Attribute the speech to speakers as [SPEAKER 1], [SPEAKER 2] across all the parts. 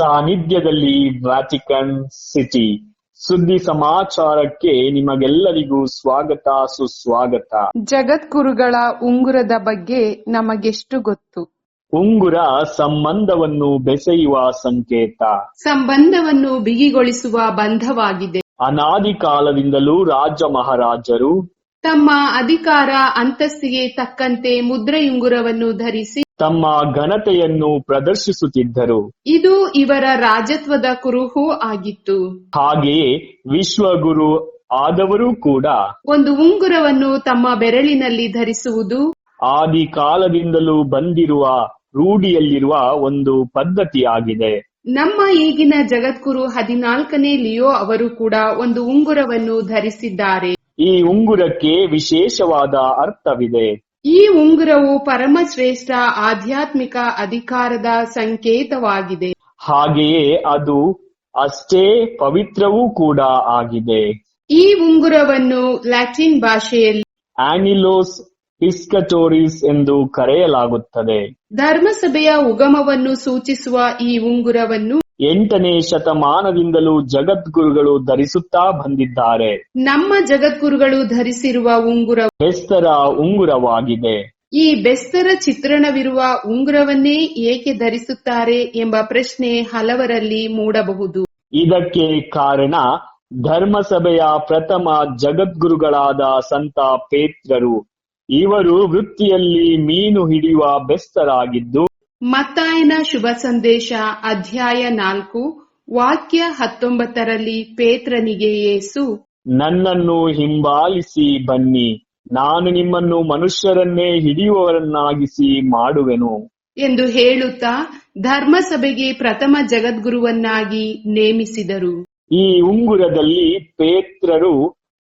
[SPEAKER 1] ಸಾನ್ನಿಧ್ಯದಲ್ಲಿ Vatican city ಸುದ್ದಿ ಸಮಾಚಾರಕ್ಕೆ ನಿಮಗೆಲ್ಲರಿಗೂ ಸ್ವಾಗತ ಸುಸ್ವಾಗತ.
[SPEAKER 2] ಜಗದ್ಗುರುಗಳ ಉಂಗುರದ ಬಗ್ಗೆ ನಮಗೆಷ್ಟು ಗೊತ್ತು?
[SPEAKER 1] ಉಂಗುರ ಸಂಬಂಧವನ್ನು ಬೆಸೆಯುವ ಸಂಕೇತ.
[SPEAKER 2] ಸಂಬಂಧವನ್ನು ಬಿಗಿಗೊಳಿಸುವ ಬಂಧವಾಗಿದೆ.
[SPEAKER 1] ಅನಾದಿ ಕಾಲದಿಂದಲೂ ರಾಜ ಮಹಾರಾಜರು
[SPEAKER 2] ತಮ್ಮ ಅಧಿಕಾರ ಅಂತಸ್ತಿಗೆ ತಕ್ಕಂತೆ ಮುದ್ರೆಯುಂಗುರವನ್ನು ಧರಿಸಿ
[SPEAKER 1] ತಮ್ಮ ಘನತೆಯನ್ನು ಪ್ರದರ್ಶಿಸುತ್ತಿದ್ದರು.
[SPEAKER 2] ಇದು ಇವರ ರಾಜತ್ವದ ಕುರುಹು ಆಗಿತ್ತು.
[SPEAKER 1] ಹಾಗೆಯೇ ವಿಶ್ವಗುರು ಆದವರು ಕೂಡ
[SPEAKER 2] ಒಂದು ಉಂಗುರವನ್ನು ತಮ್ಮ ಬೆರಳಿನಲ್ಲಿ ಧರಿಸುವುದು.
[SPEAKER 1] ಆದಿ ಕಾಲದಿಂದಲೂ ಬಂದಿರುವ ರೂಢಿಯಲ್ಲಿರುವ ಒಂದು ಪದ್ಧತಿಯಾಗಿದೆ.
[SPEAKER 2] ನಮ್ಮ ಈಗಿನ ಜಗದ್ಗುರು ಹದಿನಾಲ್ಕನೇ ಲಿಯೋ ಅವರು ಕೂಡ ಒಂದು ಉಂಗುರವನ್ನು ಧರಿಸಿದ್ದಾರೆ.
[SPEAKER 1] ಈ ಉಂಗುರಕ್ಕೆ ವಿಶೇಷವಾದ ಅರ್ಥವಿದೆ.
[SPEAKER 2] ಈ ಉಂಗುರವು ಪರಮಶ್ರೇಷ್ಠ ಆಧ್ಯಾತ್ಮಿಕ ಅಧಿಕಾರದ ಸಂಕೇತವಾಗಿದೆ.
[SPEAKER 1] ಹಾಗೆಯೇ ಅದು ಅಷ್ಟೇ ಪವಿತ್ರವೂ ಕೂಡ ಆಗಿದೆ.
[SPEAKER 2] ಈ ಉಂಗುರವನ್ನು ಲ್ಯಾಟಿನ್ ಭಾಷೆಯಲ್ಲಿ
[SPEAKER 1] ಆನಿಲೋಸ್ ಪಿಸ್ಕಟೋರಿಸ್ ಎಂದು ಕರೆಯಲಾಗುತ್ತದೆ.
[SPEAKER 2] ಧರ್ಮಸಭೆಯ ಉಗಮವನ್ನು ಸೂಚಿಸುವ ಈ ಉಂಗುರವನ್ನು
[SPEAKER 1] ಎಂಟನೇ ಶತಮಾನದಿಂದಲೂ ಜಗದ್ಗುರುಗಳು ಧರಿಸುತ್ತಾ ಬಂದಿದ್ದಾರೆ.
[SPEAKER 2] ನಮ್ಮ ಜಗದ್ಗುರುಗಳು ಧರಿಸಿರುವ ಉಂಗುರ
[SPEAKER 1] ಬೆಸ್ತರ ಉಂಗುರವಾಗಿದೆ.
[SPEAKER 2] ಈ ಬೆಸ್ತರ ಚಿತ್ರಣವಿರುವ ಉಂಗುರವನ್ನೇ ಏಕೆ ಧರಿಸುತ್ತಾರೆ ಎಂಬ ಪ್ರಶ್ನೆ ಹಲವರಲ್ಲಿ ಮೂಡಬಹುದು.
[SPEAKER 1] ಇದಕ್ಕೆ ಕಾರಣ ಧರ್ಮಸಭೆಯ ಪ್ರಥಮ ಜಗದ್ಗುರುಗಳಾದ ಸಂತ ಪೇತ್ರರು. ಇವರು ವೃತ್ತಿಯಲ್ಲಿ ಮೀನು ಹಿಡಿಯುವ ಬೆಸ್ತರಾಗಿದ್ದು
[SPEAKER 2] ಮತ್ತಾಯನ ಶುಭ ಸಂದೇಶ ಅಧ್ಯಾಯ ನಾಲ್ಕು ವಾಕ್ಯ ಹತ್ತೊಂಬತ್ತರಲ್ಲಿ ಪೇತ್ರನಿಗೆ ಯೇಸು
[SPEAKER 1] ನನ್ನನ್ನು ಹಿಂಬಾಲಿಸಿ ಬನ್ನಿ. ನಾನು ನಿಮ್ಮನ್ನು ಮನುಷ್ಯರನ್ನೇ ಹಿಡಿಯುವವರನ್ನಾಗಿಸಿ ಮಾಡುವೆನು.
[SPEAKER 2] ಎಂದು ಹೇಳುತ್ತಾ ಧರ್ಮಸಭೆಗೆ ಪ್ರಥಮ ಜಗದ್ಗುರುವನ್ನಾಗಿ ನೇಮಿಸಿದರು.
[SPEAKER 1] ಈ ಉಂಗುರದಲ್ಲಿ ಪೇತ್ರರು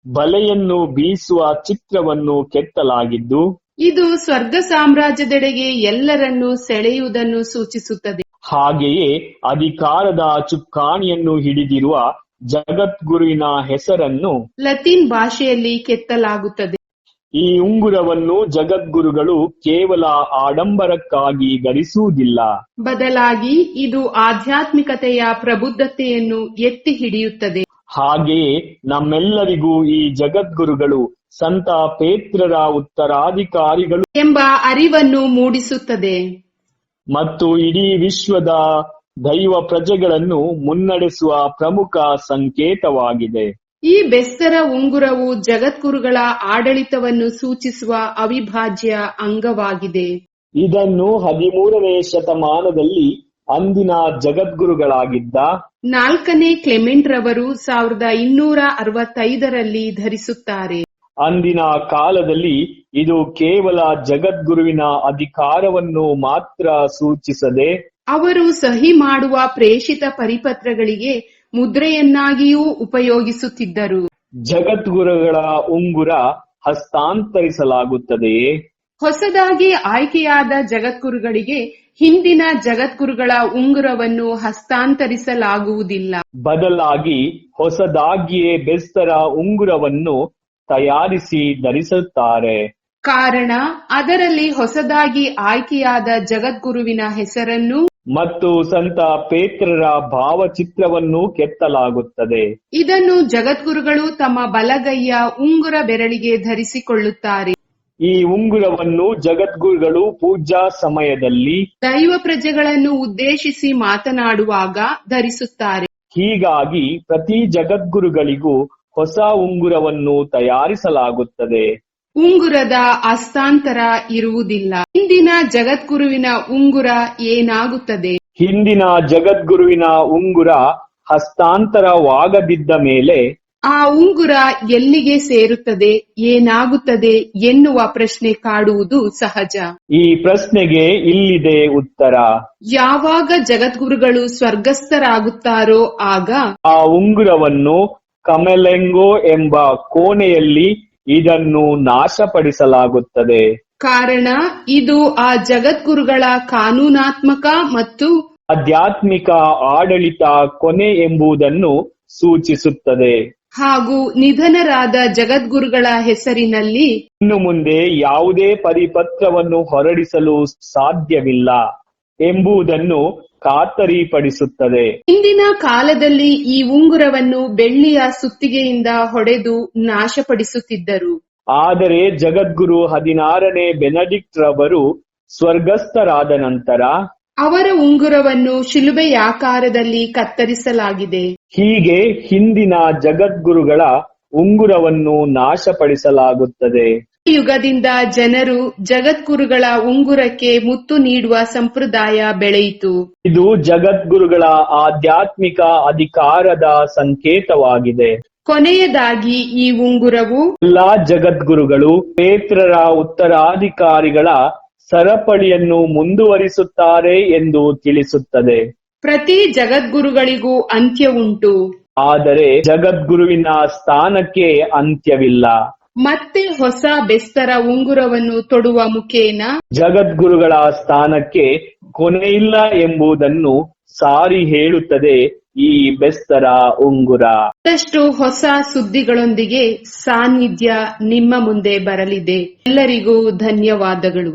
[SPEAKER 1] ಬಲೆಯನ್ನು ಬೀಸುವ ಚಿತ್ರವನ್ನು ಕೆತ್ತಲಾಗಿದ್ದು
[SPEAKER 2] ಇದು ಸ್ವರ್ಗ ಸಾಮ್ರಾಜ್ಯದೆಡೆಗೆ ಎಲ್ಲರನ್ನು ಸೆಳೆಯುವುದನ್ನು ಸೂಚಿಸುತ್ತದೆ.
[SPEAKER 1] ಹಾಗೆಯೇ ಅಧಿಕಾರದ ಚುಕ್ಕಾಣಿಯನ್ನು ಹಿಡಿದಿರುವ ಜಗದ್ಗುರುವಿನ ಹೆಸರನ್ನು
[SPEAKER 2] ಲತೀನ್ ಭಾಷೆಯಲ್ಲಿ ಕೆತ್ತಲಾಗುತ್ತದೆ.
[SPEAKER 1] ಈ ಉಂಗುರವನ್ನು ಜಗದ್ಗುರುಗಳು ಕೇವಲ ಆಡಂಬರಕ್ಕಾಗಿ ಧರಿಸುವುದಿಲ್ಲ
[SPEAKER 2] ಬದಲಾಗಿ ಇದು ಆಧ್ಯಾತ್ಮಿಕತೆಯ ಪ್ರಬುದ್ಧತೆಯನ್ನು ಎತ್ತಿ ಹಿಡಿಯುತ್ತದೆ.
[SPEAKER 1] ಹಾಗೆಯೇ ನಮ್ಮೆಲ್ಲರಿಗೂ ಈ ಜಗದ್ಗುರುಗಳು ಸಂತ ಪೇತ್ರರ ಉತ್ತರಾಧಿಕಾರಿಗಳು
[SPEAKER 2] ಎಂಬ ಅರಿವನ್ನು ಮೂಡಿಸುತ್ತದೆ.
[SPEAKER 1] ಮತ್ತು ಇಡೀ ವಿಶ್ವದ ದೈವ ಪ್ರಜೆಗಳನ್ನು ಮುನ್ನಡೆಸುವ ಪ್ರಮುಖ ಸಂಕೇತವಾಗಿದೆ.
[SPEAKER 2] ಈ ಬೆಸ್ತರ ಉಂಗುರವು ಜಗದ್ಗುರುಗಳ ಆಡಳಿತವನ್ನು ಸೂಚಿಸುವ ಅವಿಭಾಜ್ಯ ಅಂಗವಾಗಿದೆ.
[SPEAKER 1] ಇದನ್ನು ಹದಿಮೂರನೇ ಶತಮಾನದಲ್ಲಿ ಅಂದಿನ ಜಗದ್ಗುರುಗಳಾಗಿದ್ದ
[SPEAKER 2] ನಾಲ್ಕನೇ ಕ್ಲೆಮೆಂಟ್ ರವರು ಸಾವಿರದ ಇನ್ನೂರ ಅರವತ್ತೈದರಲ್ಲಿ ಧರಿಸುತ್ತಾರೆ.
[SPEAKER 1] ಅಂದಿನ ಕಾಲದಲ್ಲಿ ಇದು ಕೇವಲ ಜಗದ್ಗುರುವಿನ ಅಧಿಕಾರವನ್ನು ಮಾತ್ರ ಸೂಚಿಸದೆ
[SPEAKER 2] ಅವರು ಸಹಿ ಮಾಡುವ ಪ್ರೇಷಿತ ಪರಿಪತ್ರಗಳಿಗೆ ಮುದ್ರೆಯನ್ನಾಗಿಯೂ ಉಪಯೋಗಿಸುತ್ತಿದ್ದರು.
[SPEAKER 1] ಜಗದ್ಗುರುಗಳ ಉಂಗುರ ಹಸ್ತಾಂತರಿಸಲಾಗುತ್ತದೆಯೇ?
[SPEAKER 2] ಹೊಸದಾಗಿ ಆಯ್ಕೆಯಾದ ಜಗದ್ಗುರುಗಳಿಗೆ ಹಿಂದಿನ ಜಗದ್ಗುರುಗಳ ಉಂಗುರವನ್ನು ಹಸ್ತಾಂತರಿಸಲಾಗುವುದಿಲ್ಲ.
[SPEAKER 1] ಬದಲಾಗಿ ಹೊಸದಾಗಿಯೇ ಬೆಸ್ತರ ಉಂಗುರವನ್ನು ತಯಾರಿಸಿ ಧರಿಸುತ್ತಾರೆ.
[SPEAKER 2] ಕಾರಣ ಅದರಲ್ಲಿ ಹೊಸದಾಗಿ ಆಯ್ಕೆಯಾದ ಜಗದ್ಗುರುವಿನ ಹೆಸರನ್ನು
[SPEAKER 1] ಮತ್ತು ಸಂತ ಪೇತ್ರರ ಭಾವಚಿತ್ರವನ್ನು ಕೆತ್ತಲಾಗುತ್ತದೆ.
[SPEAKER 2] ಇದನ್ನು ಜಗದ್ಗುರುಗಳು ತಮ್ಮ ಬಲಗೈಯ ಉಂಗುರ ಬೆರಳಿಗೆ ಧರಿಸಿಕೊಳ್ಳುತ್ತಾರೆ.
[SPEAKER 1] ಈ ಉಂಗುರವನ್ನು ಜಗದ್ಗುರುಗಳು ಪೂಜಾ ಸಮಯದಲ್ಲಿ
[SPEAKER 2] ದೈವ ಪ್ರಜೆಗಳನ್ನು ಉದ್ದೇಶಿಸಿ ಮಾತನಾಡುವಾಗ ಧರಿಸುತ್ತಾರೆ.
[SPEAKER 1] ಹೀಗಾಗಿ ಪ್ರತಿ ಜಗದ್ಗುರುಗಳಿಗೂ ಹೊಸ ಉಂಗುರವನ್ನು ತಯಾರಿಸಲಾಗುತ್ತದೆ.
[SPEAKER 2] ಉಂಗುರದ ಹಸ್ತಾಂತರ ಇರುವುದಿಲ್ಲ. ಹಿಂದಿನ ಜಗದ್ಗುರುವಿನ ಉಂಗುರ ಏನಾಗುತ್ತದೆ?
[SPEAKER 1] ಹಿಂದಿನ ಜಗದ್ಗುರುವಿನ ಉಂಗುರ ಹಸ್ತಾಂತರವಾಗದಿದ್ದ ಮೇಲೆ
[SPEAKER 2] ಆ ಉಂಗುರ ಎಲ್ಲಿಗೆ ಸೇರುತ್ತದೆ ಏನಾಗುತ್ತದೆ ಎನ್ನುವ ಪ್ರಶ್ನೆ ಕಾಡುವುದು ಸಹಜ.
[SPEAKER 1] ಈ ಪ್ರಶ್ನೆಗೆ ಇಲ್ಲಿದೆ ಉತ್ತರ.
[SPEAKER 2] ಯಾವಾಗ ಜಗದ್ಗುರುಗಳು ಸ್ವರ್ಗಸ್ಥರಾಗುತ್ತಾರೋ ಆಗ
[SPEAKER 1] ಆ ಉಂಗುರವನ್ನು ಕಮಲೆಂಗೋ ಎಂಬ ಕೋಣೆಯಲ್ಲಿ ಇದನ್ನು ನಾಶಪಡಿಸಲಾಗುತ್ತದೆ.
[SPEAKER 2] ಕಾರಣ ಇದು ಆ ಜಗದ್ಗುರುಗಳ ಕಾನೂನಾತ್ಮಕ ಮತ್ತು
[SPEAKER 1] ಆಧ್ಯಾತ್ಮಿಕ ಆಡಳಿತ ಕೊನೆ ಎಂಬುದನ್ನು ಸೂಚಿಸುತ್ತದೆ.
[SPEAKER 2] ಹಾಗೂ ನಿಧನರಾದ ಜಗದ್ಗುರುಗಳ ಹೆಸರಿನಲ್ಲಿ
[SPEAKER 1] ಇನ್ನು ಮುಂದೆ ಯಾವುದೇ ಪರಿಪತ್ರವನ್ನು ಹೊರಡಿಸಲು ಸಾಧ್ಯವಿಲ್ಲ ಎಂಬುದನ್ನು ಖಾತರಿಪಡಿಸುತ್ತದೆ.
[SPEAKER 2] ಇಂದಿನ ಕಾಲದಲ್ಲಿ ಈ ಉಂಗುರವನ್ನು ಬೆಳ್ಳಿಯ ಸುತ್ತಿಗೆಯಿಂದ ಹೊಡೆದು ನಾಶಪಡಿಸುತ್ತಿದ್ದರು.
[SPEAKER 1] ಆದರೆ ಜಗದ್ಗುರು ಹದಿನಾರನೇ ಬೆನಡಿಕ್ಟ್ ರವರು ಸ್ವರ್ಗಸ್ಥರಾದ ನಂತರ
[SPEAKER 2] ಅವರ ಉಂಗುರವನ್ನು ಶಿಲುಬೆಯಾಕಾರದಲ್ಲಿ ಕತ್ತರಿಸಲಾಗಿದೆ.
[SPEAKER 1] ಹೀಗೆ ಹಿಂದಿನ ಜಗದ್ಗುರುಗಳ ಉಂಗುರವನ್ನು ನಾಶಪಡಿಸಲಾಗುತ್ತದೆ.
[SPEAKER 2] ಈ ಯುಗದಿಂದ ಜನರು ಜಗದ್ಗುರುಗಳ ಉಂಗುರಕ್ಕೆ ಮುತ್ತು ನೀಡುವ ಸಂಪ್ರದಾಯ ಬೆಳೆಯಿತು.
[SPEAKER 1] ಇದು ಜಗದ್ಗುರುಗಳ ಆಧ್ಯಾತ್ಮಿಕ ಅಧಿಕಾರದ ಸಂಕೇತವಾಗಿದೆ.
[SPEAKER 2] ಕೊನೆಯದಾಗಿ ಈ ಉಂಗುರವು
[SPEAKER 1] ಎಲ್ಲಾ ಜಗದ್ಗುರುಗಳು ಪೇತ್ರರ ಉತ್ತರಾಧಿಕಾರಿಗಳ ಸರಪಳಿಯನ್ನು ಮುಂದುವರಿಸುತ್ತಾರೆ ಎಂದು ತಿಳಿಸುತ್ತದೆ.
[SPEAKER 2] ಪ್ರತಿ ಜಗದ್ಗುರುಗಳಿಗೂ ಅಂತ್ಯ ಉಂಟು.
[SPEAKER 1] ಆದರೆ ಜಗದ್ಗುರುವಿನ ಸ್ಥಾನಕ್ಕೆ ಅಂತ್ಯವಿಲ್ಲ.
[SPEAKER 2] ಮತ್ತೆ ಹೊಸ ಬೆಸ್ತರ ಉಂಗುರವನ್ನು ತೊಡುವ ಮುಖೇನ?
[SPEAKER 1] ಜಗದ್ಗುರುಗಳ ಸ್ಥಾನಕ್ಕೆ ಕೊನೆಯಿಲ್ಲ ಎಂಬುದನ್ನು ಸಾರಿ ಹೇಳುತ್ತದೆ ಈ ಬೆಸ್ತರ ಉಂಗುರ.
[SPEAKER 2] ಮತ್ತಷ್ಟು ಹೊಸ ಸುದ್ದಿಗಳೊಂದಿಗೆ ಸಾನ್ನಿಧ್ಯ ನಿಮ್ಮ ಮುಂದೆ ಬರಲಿದೆ. ಎಲ್ಲರಿಗೂ ಧನ್ಯವಾದಗಳು.